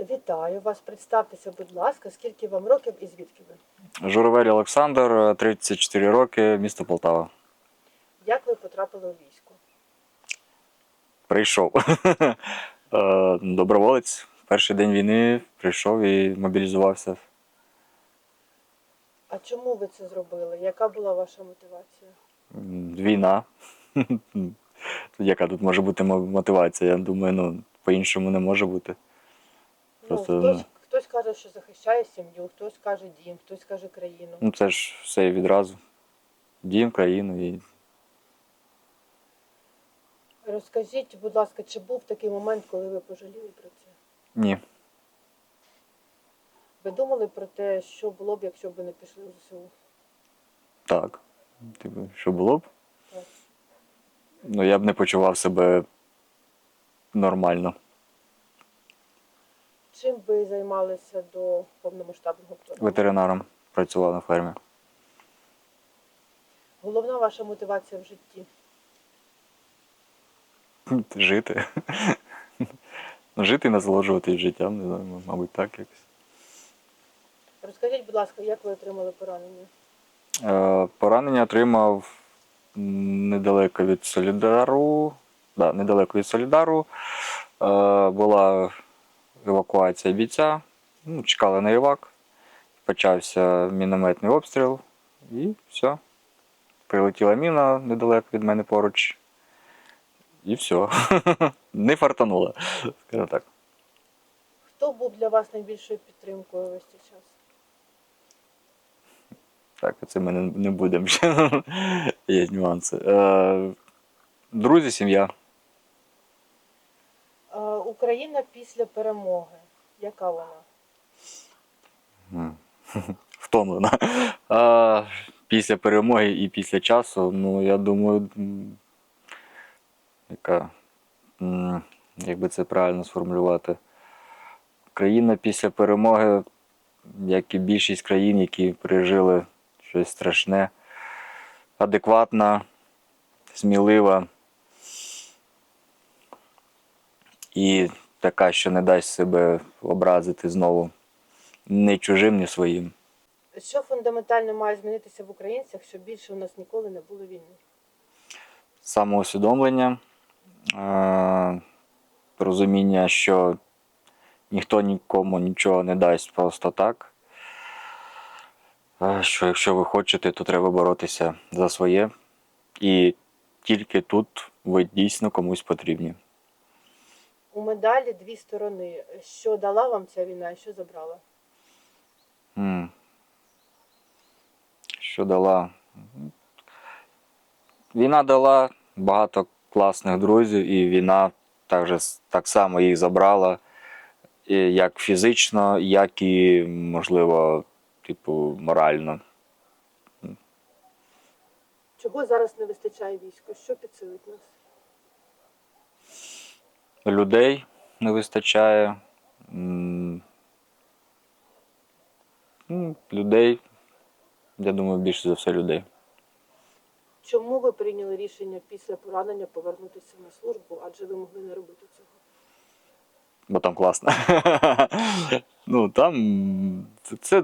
Вітаю вас. Представтеся, будь ласка, скільки вам років і звідки ви? Журавель Олександр, 34 роки, місто Полтава. Як ви потрапили у військо? Прийшов. Е, Доброволець. Перший день війни прийшов і мобілізувався. А чому ви це зробили? Яка була ваша мотивація? Війна. Яка тут може бути мотивація? Я думаю, ну, по-іншому не може бути. Просто, ну, хтось, ну. хтось каже, що захищає сім'ю, хтось каже дім, хтось каже країну. Ну це ж все відразу. Дім, країну і Розкажіть, будь ласка, чи був такий момент, коли ви пожаліли про це? ні. Ви думали про те, що було б, якщо б ви не пішли у ЗСУ? Так. Типу, що було б? Так. Ну, я б не почував себе нормально. Чим ви займалися до повномасштабного вторгнення? Ветеринаром працював на фермі. Головна ваша мотивація в житті? Жити. Ну, Жити і насолоджуватись життям, не знаю, мабуть, так якось. Розкажіть, будь ласка, як ви отримали поранення? Е, Поранення отримав недалеко від Солідару. Да, недалеко від Солідару. Е, Була евакуація бійця. Ну, чекали на івак. Почався мінометний обстріл і все. Прилетіла міна недалеко від мене поруч. І все. Не фартануло, скажімо так. Хто був для вас найбільшою підтримкою весь цей час? Так, це ми не, будемо. Є нюанси. Е, друзі, сім'я. Україна після перемоги. Яка вона? Втомлена. Після перемоги і після часу, ну, я думаю, яка, як би це правильно сформулювати. Країна після перемоги, як і більшість країн, які пережили щось страшне, адекватна, смілива і така, що не дасть себе образити знову ні чужим, ні своїм. Що фундаментально має змінитися в українцях, щоб більше у нас ніколи не було війни? Самоусвідомлення, е- розуміння, що ніхто нікому нічого не дасть просто так. Е, Що якщо ви хочете, то треба боротися за своє. І тільки тут ви дійсно комусь потрібні. У медалі дві сторони. Що дала вам ця війна і що забрала? М. Що дала? Війна дала багато класних друзів, і війна також, так само їх забрала, як фізично, як і, можливо, типу, морально. Чого зараз не вистачає війську? Що підсилить нас? Людей не вистачає. Ну, Людей, я думаю, більше за все людей. Чому ви прийняли рішення після поранення повернутися на службу, адже ви могли не робити цього? бо там класно. ну там це,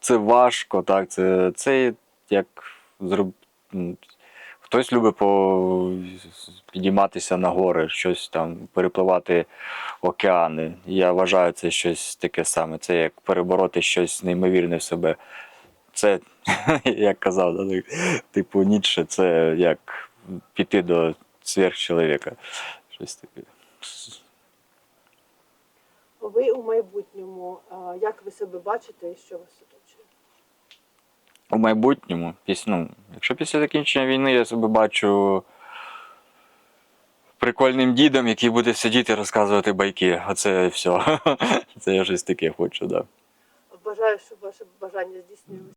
це, важко, так. Це, це як зроб... Хтось любить по... підійматися на гори, щось там, перепливати океани. Я вважаю, це щось таке саме. Це як перебороти щось неймовірне в себе. Це, як казав, типу Ніцше, це як піти до сверхчоловіка. Щось таке. Ви у майбутньому, як ви себе бачите і що вас оточує? У майбутньому, після, ну, якщо після закінчення війни я себе бачу прикольним дідом, який буде сидіти і розказувати байки. Оце все. Це я щось таке хочу, так. Бажаю, щоб ваше бажання здійснилося.